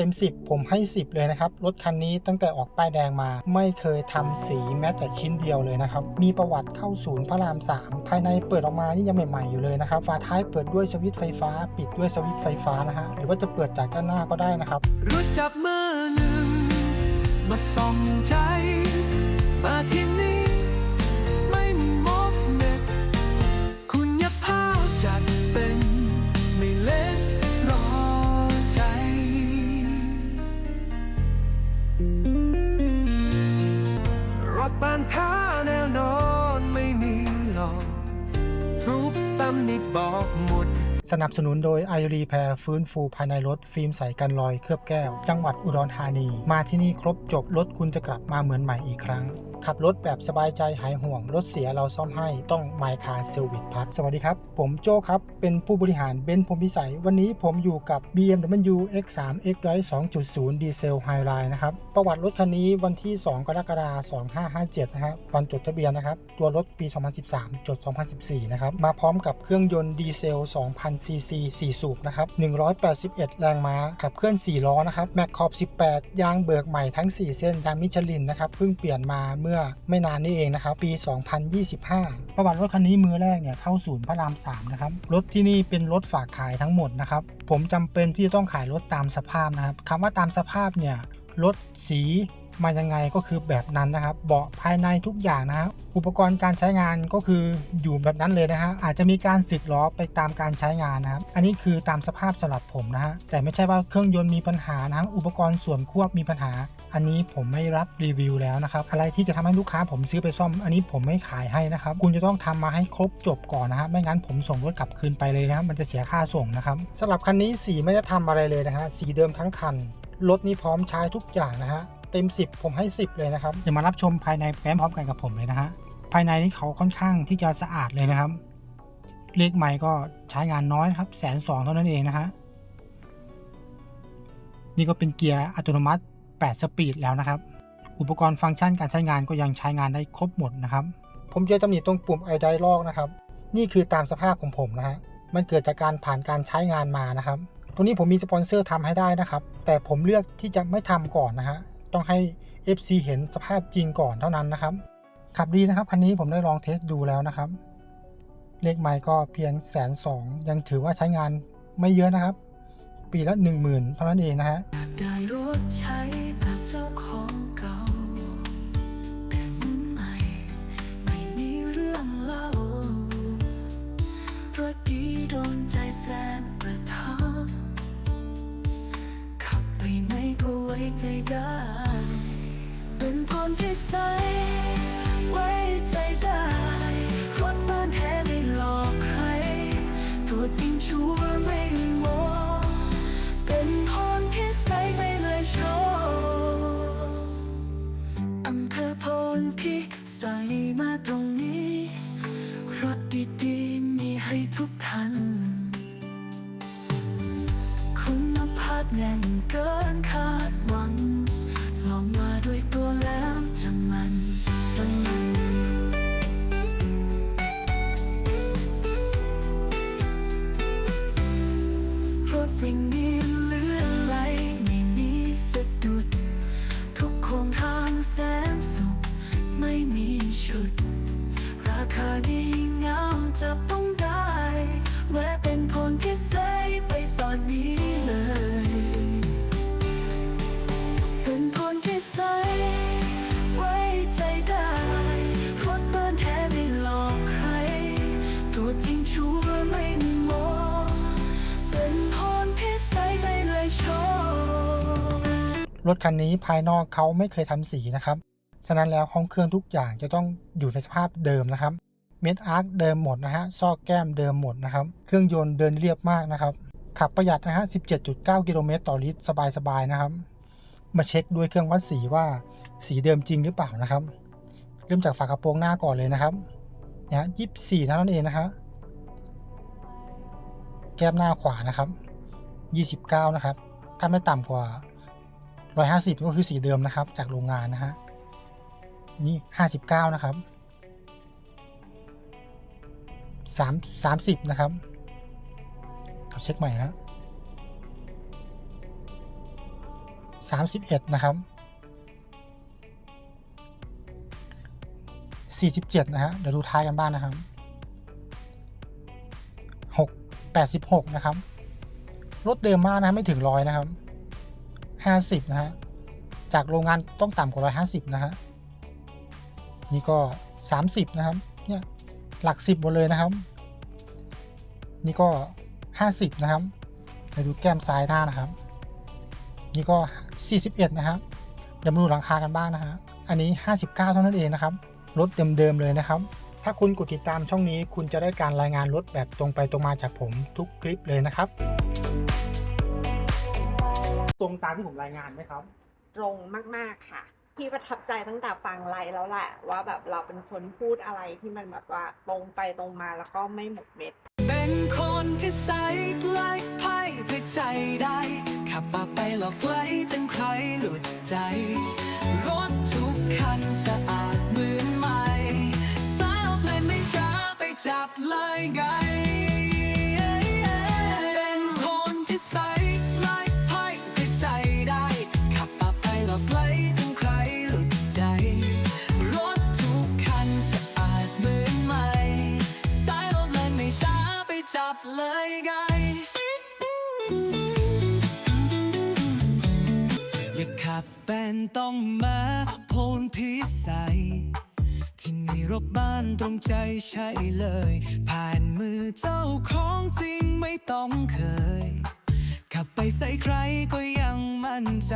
ต็ม 10 ผมให้ 10 เลยนะครับ รถคันนี้ตั้งแต่ออกป้ายแดงมา ไม่เคยทำสีแม้แต่ชิ้นเดียวเลยนะครับ มีประวัติเข้าศูนย์พระราม 3 ภายในเปิดออกมานี่ยังใหม่ๆอยู่เลยนะครับ ฝาท้ายเปิดด้วยสวิตช์ไฟฟ้า ปิดด้วยสวิตช์ไฟฟ้านะฮะ หรือว่าจะเปิดจากด้านหน้าก็ได้นะครับรู้จับมือหนึ่งมาส่องใจมาที่นี่ บอกหมด สนับสนุนโดยไอรีแพรฟื้นฟูภายในรถ ฟิล์มใสกันรอยเคลือบแก้ว จังหวัดอุดรธานี มาที่นี่ครบจบรถคุณจะกลับมาเหมือนใหม่อีกครั้ง ขับรถแบบสบายใจหายห่วง รถเสียเราซ่อมให้ต้อง My Car Service Plus สวัสดีครับ ผมโจครับ เป็นผู้บริหารเบนซ์พรมพิสัย วันนี้ผมอยู่กับ BMW X3 X Drive 2.0ดีเซล Highline นะครับ ประวัติรถคันนี้วันที่ 2 กรกฎาคม 2557 นะครับวันจดทะเบียนนะครับ ตัวรถปี 2013 จด 2014 นะครับ มาพร้อมกับเครื่องยนต์ดีเซล 2,000ซีซี4สูบนะครับ 181 แรงม้า ขับเคลื่อน 4 ล้อนะครับ แม็กขอบ 18 ยางเบิกใหม่ทั้ง 4 เส้นยางมิชลินนะครับ เพิ่งเปลี่ยนมาเมื่อไม่นานนี้เองนะครับ ปี 2025 ประวัติรถคันนี้มือแรกเนี่ยเข้าศูนย์พระราม 3 นะครับ รถที่นี่เป็นรถฝากขายทั้งหมดนะครับ ผมจำเป็นที่จะต้องขายรถตามสภาพนะครับคำว่าตามสภาพเนี่ยรถสี มายังไงก็คือแบบนั้นนะครับ เบาะภายในทุกอย่างนะฮะอุปกรณ์การใช้งานก็คืออยู่แบบนั้นเลยนะฮะอาจจะมีการสึกล้อไปตามการใช้งานนะครับอันนี้คือตามสภาพสำหรับผมนะฮะแต่ไม่ใช่ว่าเครื่องยนต์มีปัญหานะอุปกรณ์ส่วนควบมีปัญหา อันนี้ผมไม่รับรีวิวแล้วนะครับอะไรที่จะทำให้ลูกค้าผมซื้อไปซ่อม อันนี้ผมไม่ขายให้นะครับคุณจะต้องทำมาให้ครบจบก่อนนะฮะไม่งั้นผมส่งรถกลับคืนไปเลยนะมันจะเสียค่าส่งนะครับสำหรับคันนี้สีไม่ได้ทำอะไรเลยนะฮะสีเดิมทั้งคันรถนี้พร้อมใช้ทุกอย่างนะฮะ เต็ม 10 ผมให้ 10 เลยนะครับเดี๋ยวมารับชมภายในแฟ้มพร้อมกันกับผมเลยนะฮะภายในนี่เขาค่อนข้างที่จะสะอาดเลยนะครับ เลขไมค์ก็ใช้งานน้อยครับแสนสองเท่านั้นเองนะฮะนี่ก็เป็นเกียร์อัตโนมัติ 8 สปีดแล้วนะครับ อุปกรณ์ฟังก์ชันการใช้งานก็ยังใช้งานได้ครบหมดนะครับ ผมจอตำหนิตรงปุ่มไอไดลอกนะครับ นี่คือตามสภาพของผมนะฮะ มันเกิดจากการผ่านการใช้งานมานะครับ ตรงนี้ผมมีสปอนเซอร์ทำให้ได้นะครับ แต่ผมเลือกที่จะไม่ทำก่อนนะฮะ ต้องให้ FC เห็นสภาพจริงก่อนเท่านั้นนะครับ ขับดีนะครับคันนี้ผมได้ลองเทสดูแล้วนะครับ เลขไมล์ก็เพียงแสนสองยังถือว่าใช้งานไม่เยอะนะครับ ปีละ 1 0,000เท่านั้นเองนะฮะรถใช้แบบเจ้าของเก่าเป็นใหม่ไม่มีเรื่องเล่ารถดีโดนใจแสน ใจได้ เป็นคนที่ใสไว้ใจได้รถบ้านแท้ไม่หลอกใคร ตัวจริงชัวร์ไม่มีโมเป็นพรที่ใสไปเลยโชว์อำเภอพนพิสัยมาตรงนี้รถดีๆมีให้ทุกท่าน แน่นเกินคาดหวังลองมาด้วยตัวแล้ว รถคันนี้ภายนอกเขาไม่เคยทำสีนะครับ ฉะนั้นแล้วห้องเครื่องทุกอย่างจะต้องอยู่ในสภาพเดิมนะครับ เม็ดอาร์คเดิมหมดนะฮะ ซอกแก้มเดิมหมดนะครับ เครื่องยนต์เดินเรียบมากนะครับ ขับประหยัดนะฮะ 17.9 กิโลเมตรต่อลิตรสบายๆนะครับ มาเช็คด้วยเครื่องวัดสีว่าสีเดิมจริงหรือเปล่านะครับ เริ่มจากฝากระโปรงหน้าก่อนเลยนะครับนะฮะ24เท่านั้นเองนะฮะ แก้มหน้าขวานะครับ 29 นะครับ ถ้าไม่ต่ำกว่า 150 ก็คือสีเดิมนะครับ จากโรงงานนะฮะ นี่ 59 นะครับ 3 30 นะครับเราเช็คใหม่นะ31 นะครับ 47 นะฮะ เดี๋ยวดูท้ายกันบ้างนะครับ 6 86 นะครับ รถเดิมมากนะไม่ถึงร้อยนะครับ 50 นะฮะ จากโรงงานต้องต่ำกว่า 150 นะฮะ นี่ก็ 30 นะครับ เนี่ย หลัก 10 หมดเลยนะครับ นี่ก็ 50 นะครับเดี๋ยวดูแก้มซ้ายหน้านะครับ นี่ก็ 41 นะครับ เดี๋ยวมาดูหลังคากันบ้างนะฮะ อันนี้ 59 เท่านั้นเองนะครับ รถเดิมๆเลยนะครับถ้าคุณกดติดตามช่องนี้คุณจะได้การรายงานรถแบบตรงไปตรงมาจากผมทุกคลิปเลยนะครับ ตรงตามที่ผมรายงานไหมครับ ตรงมาก ๆค่ะพี่ประทับใจตั้งแต่ฟังไลฟ์แล้วแหละว่าแบบเราเป็นคนพูดอะไรที่มันแบบว่าตรงไปตรงมาแล้วก็ไม่หมกเม็ด เป็นคนที่ใสใกล้ไพ่เพื่อใจได้ขับปากไปหลอกไหลจนใครหลุดใจ รถทุกคันสะอาดเหมือนใหม่สายออกเลยไม่ช้าไปจับเลยไง เป็นต้องมาโพนพิสัย ที่นี่รบบ้านตรงใจใช่เลย ผ่านมือเจ้าของจริงไม่ต้องเคย ขับไปใส่ใครก็ยังมั่นใจ